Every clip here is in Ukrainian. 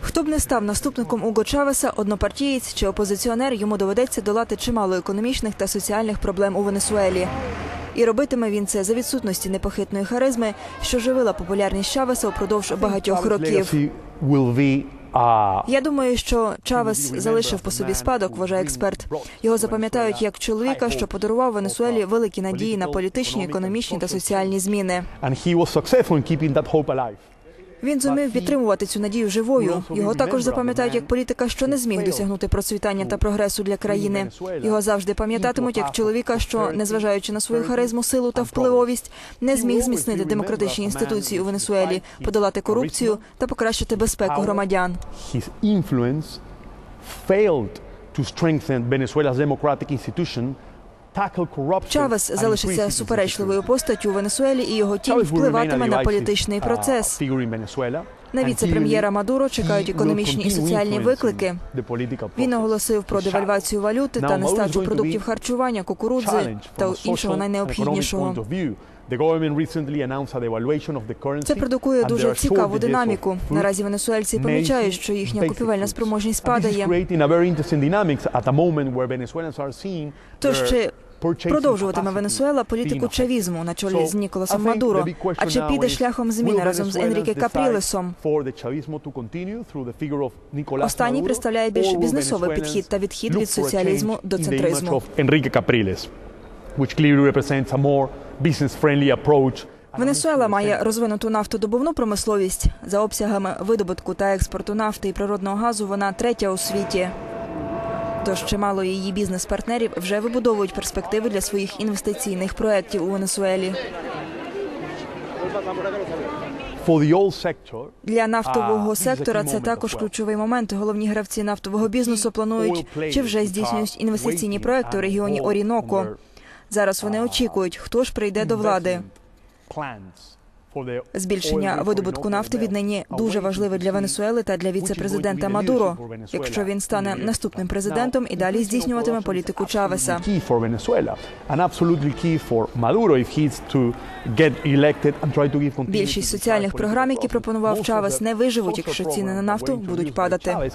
Хто б не став наступником Уго Чавеса, однопартієць чи опозиціонер, йому доведеться долати чимало економічних та соціальних проблем у Венесуелі. І робитиме він це за відсутності непохитної харизми, що живила популярність Чавеса упродовж багатьох років. Я думаю, що Чавес залишив по собі спадок, вважає експерт. Його запам'ятають як чоловіка, що подарував Венесуелі великі надії на політичні, економічні та соціальні зміни. Він зумів підтримувати цю надію живою. Його також запам'ятають як політика, що не зміг досягнути процвітання та прогресу для країни. Його завжди пам'ятатимуть як чоловіка, що, незважаючи на свою харизму, силу та впливовість, не зміг зміцнити демократичні інституції у Венесуелі, подолати корупцію та покращити безпеку громадян. Failed to strengthen Venezuela's tackle corruption. Чавес залишиться суперечливою постаттю у Венесуелі, і його тінь впливатиме на політичний uh, процес. На віце-прем'єра Мадуро чекають економічні і соціальні виклики. Він оголосив про девальвацію валюти та нестачу продуктів харчування, кукурудзи та іншого найнеобхіднішого. Це продукує дуже цікаву динаміку. Наразі венесуельці помічають, що їхня купівельна спроможність падає. Тож чи продовжуватиме Венесуела політику чавізму на чолі з Ніколасом Мадуро? А чи піде шляхом зміни разом з Енріке Капрілесом? Останній представляє більш бізнесовий підхід та відхід від соціалізму до центризму. Enrique Capriles, which clearly represents a more business-friendly approach Венесуела має розвинуту нафтодобувну промисловість. За обсягами видобутку та експорту нафти і природного газу вона третя у світі. Тож чимало її бізнес-партнерів вже вибудовують перспективи для своїх інвестиційних проєктів у Венесуелі. Для нафтового a сектора це також ключовий момент. Головні гравці нафтового бізнесу планують чи вже здійснюють інвестиційні проекти у регіоні Оріноко. Зараз вони очікують, хто ж прийде до влади. Збільшення видобутку нафти віднині дуже важливе для Венесуели та для віце-президента Мадуро, якщо він стане наступним президентом і далі здійснюватиме політику Чавеса. Більшість соціальних програм, які пропонував Чавес, не виживуть, якщо ціни на нафту будуть падати.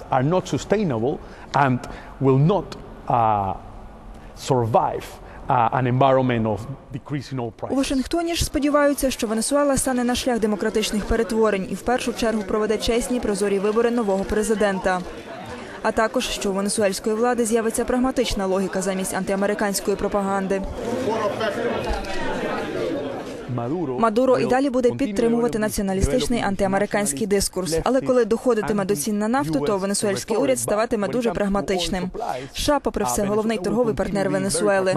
Will not uh, survive uh, У. Вашингтоні ж сподіваються, що Венесуела стане на шлях демократичних перетворень і в першу чергу проведе чесні прозорі вибори нового президента. А також що у венесуельської влади з'явиться прагматична логіка замість антиамериканської пропаганди. Мадуро і далі буде підтримувати націоналістичний антиамериканський дискурс. Але коли доходитиме до цін на нафту, то венесуельський уряд ставатиме дуже прагматичним. США, попри все, головний торговий партнер Венесуели.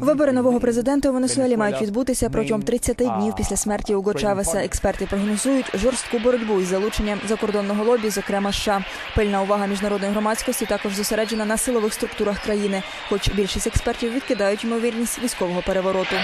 Вибори нового президента у Венесуелі мають відбутися протягом 30 днів після смерті Уго Чавеса. Експерти прогнозують жорстку боротьбу із залученням закордонного лобі, зокрема США. Пильна увага міжнародної громадськості також зосереджена на силових структурах країни, хоч більшість експертів відкидають ймовірність військового перевороту.